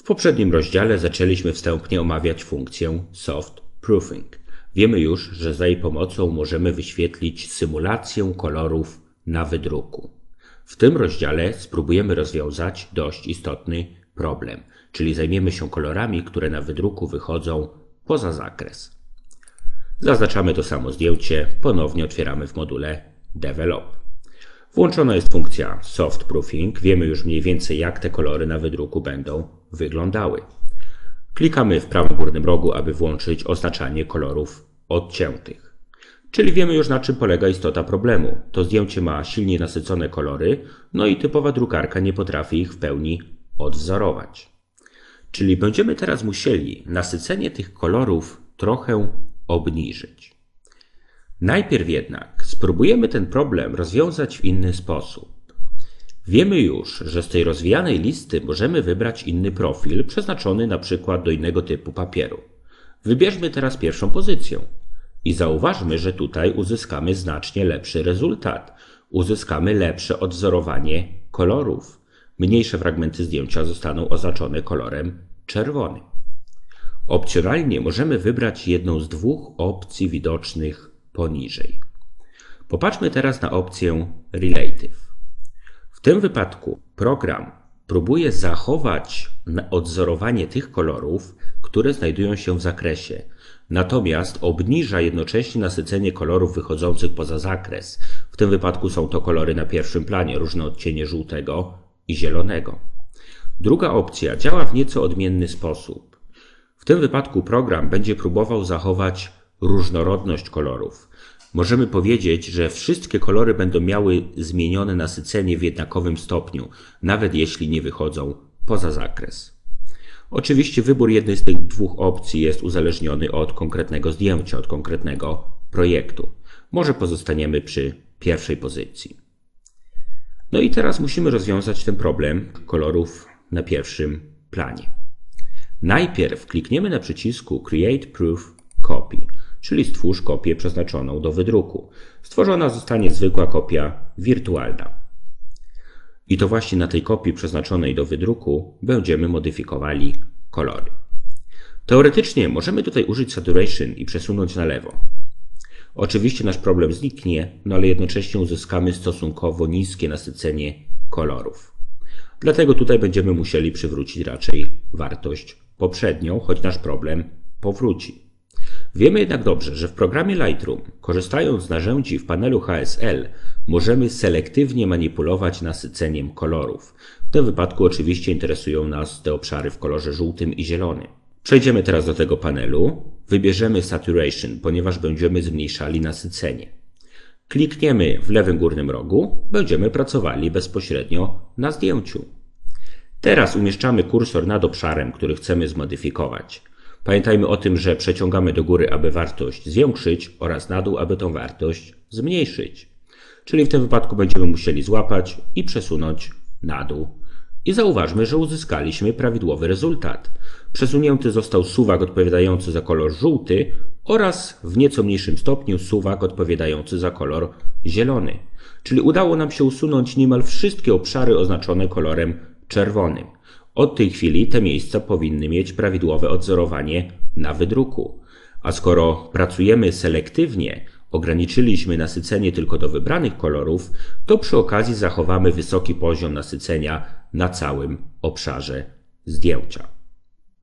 W poprzednim rozdziale zaczęliśmy wstępnie omawiać funkcję soft proofing. Wiemy już, że za jej pomocą możemy wyświetlić symulację kolorów na wydruku. W tym rozdziale spróbujemy rozwiązać dość istotny problem, czyli zajmiemy się kolorami, które na wydruku wychodzą poza zakres. Zaznaczamy to samo zdjęcie, ponownie otwieramy w module Develop. Włączona jest funkcja Soft Proofing. Wiemy już mniej więcej jak te kolory na wydruku będą wyglądały. Klikamy w prawym górnym rogu, aby włączyć oznaczanie kolorów odciętych. Czyli wiemy już na czym polega istota problemu. To zdjęcie ma silnie nasycone kolory, no i typowa drukarka nie potrafi ich w pełni odwzorować. Czyli będziemy teraz musieli nasycenie tych kolorów trochę obniżyć. Najpierw jednak spróbujemy ten problem rozwiązać w inny sposób. Wiemy już, że z tej rozwijanej listy możemy wybrać inny profil przeznaczony na przykład do innego typu papieru. Wybierzmy teraz pierwszą pozycję i zauważmy, że tutaj uzyskamy znacznie lepszy rezultat. Uzyskamy lepsze odwzorowanie kolorów. Mniejsze fragmenty zdjęcia zostaną oznaczone kolorem czerwonym. Opcjonalnie możemy wybrać jedną z dwóch opcji widocznych poniżej. Popatrzmy teraz na opcję Relative. W tym wypadku program próbuje zachować odzorowanie tych kolorów, które znajdują się w zakresie, natomiast obniża jednocześnie nasycenie kolorów wychodzących poza zakres. W tym wypadku są to kolory na pierwszym planie, różne odcienie żółtego i zielonego. Druga opcja działa w nieco odmienny sposób. W tym wypadku program będzie próbował zachować różnorodność kolorów. Możemy powiedzieć, że wszystkie kolory będą miały zmienione nasycenie w jednakowym stopniu, nawet jeśli nie wychodzą poza zakres. Oczywiście wybór jednej z tych dwóch opcji jest uzależniony od konkretnego zdjęcia, od konkretnego projektu. Może pozostaniemy przy pierwszej pozycji. No i teraz musimy rozwiązać ten problem kolorów na pierwszym planie. Najpierw klikniemy na przycisku Create Proof Copy, czyli stwórz kopię przeznaczoną do wydruku. Stworzona zostanie zwykła kopia wirtualna. I to właśnie na tej kopii przeznaczonej do wydruku będziemy modyfikowali kolory. Teoretycznie możemy tutaj użyć saturation i przesunąć na lewo. Oczywiście nasz problem zniknie, no ale jednocześnie uzyskamy stosunkowo niskie nasycenie kolorów. Dlatego tutaj będziemy musieli przywrócić raczej wartość poprzednią, choć nasz problem powróci. Wiemy jednak dobrze, że w programie Lightroom, korzystając z narzędzi w panelu HSL, możemy selektywnie manipulować nasyceniem kolorów. W tym wypadku oczywiście interesują nas te obszary w kolorze żółtym i zielonym. Przejdziemy teraz do tego panelu. Wybierzemy Saturation, ponieważ będziemy zmniejszali nasycenie. Klikniemy w lewym górnym rogu, będziemy pracowali bezpośrednio na zdjęciu. Teraz umieszczamy kursor nad obszarem, który chcemy zmodyfikować. Pamiętajmy o tym, że przeciągamy do góry, aby wartość zwiększyć oraz na dół, aby tą wartość zmniejszyć. Czyli w tym wypadku będziemy musieli złapać i przesunąć na dół. I zauważmy, że uzyskaliśmy prawidłowy rezultat. Przesunięty został suwak odpowiadający za kolor żółty oraz w nieco mniejszym stopniu suwak odpowiadający za kolor zielony. Czyli udało nam się usunąć niemal wszystkie obszary oznaczone kolorem czerwonym. Od tej chwili te miejsca powinny mieć prawidłowe odzorowanie na wydruku. A skoro pracujemy selektywnie, ograniczyliśmy nasycenie tylko do wybranych kolorów, to przy okazji zachowamy wysoki poziom nasycenia na całym obszarze zdjęcia.